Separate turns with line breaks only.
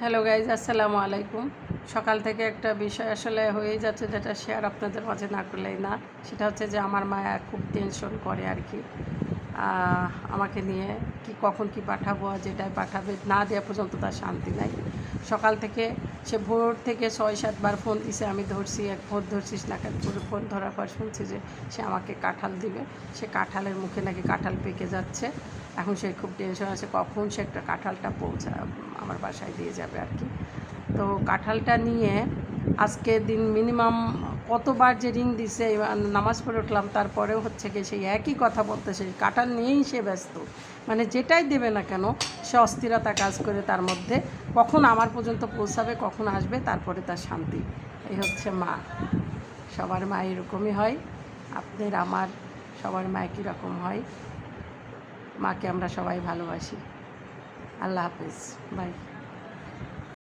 Hello guys আসসালামু আলাইকুম। সকাল থেকে একটা বিষয় আসলে হয়েই যাচ্ছে যেটা শেয়ার আপনাদের মাঝে না করলেই না। সেটা হচ্ছে যে আমার মায়া খুব টেনশন করে আর কি আমাকে নিয়ে কি কখন কি পাঠাবো আর যেটাই পাঠাবে, না দেওয়া পর্যন্ত তার শান্তি নাই। সকাল থেকে সে ভোর থেকে ছয় সাতবার ফোন দিছে, আমি ধরছি, এক ফোন ধরছিস না কেন? পুরো ফোন ধরার পর শুনছি যে সে আমাকে কাঁঠাল দিবে। সে কাঁঠালের মুখে নাকি কাঁঠাল পেকে যাচ্ছে। এখন সে খুব টেনশন আছে, কখন সে একটা কাঁঠালটা পৌঁছা আমার বাসায় দিয়ে যাবে আর কি তো কাঁঠালটা নিয়ে আজকে দিন মিনিমাম কতবার যে রিং দিছে নামাজ পড়ে উঠলাম, তারপরেও হচ্ছে কি সেই একই কথা বলতেছে, কাঁঠাল নিয়েই সে ব্যস্ত। মানে যেটাই দেবে না কেন, সে অস্থিরতা কাজ করে তার মধ্যে, কখন আমার পর্যন্ত পৌঁছাবে, কখন আসবে, তারপরে তার শান্তি। এই হচ্ছে মা। সবার মা এরকমই হয়। আপনার আমার, সবার মা একই রকম হয়। মাকে আমরা সবাই ভালোবাসি। আল্লাহ হাফেজ। বাই।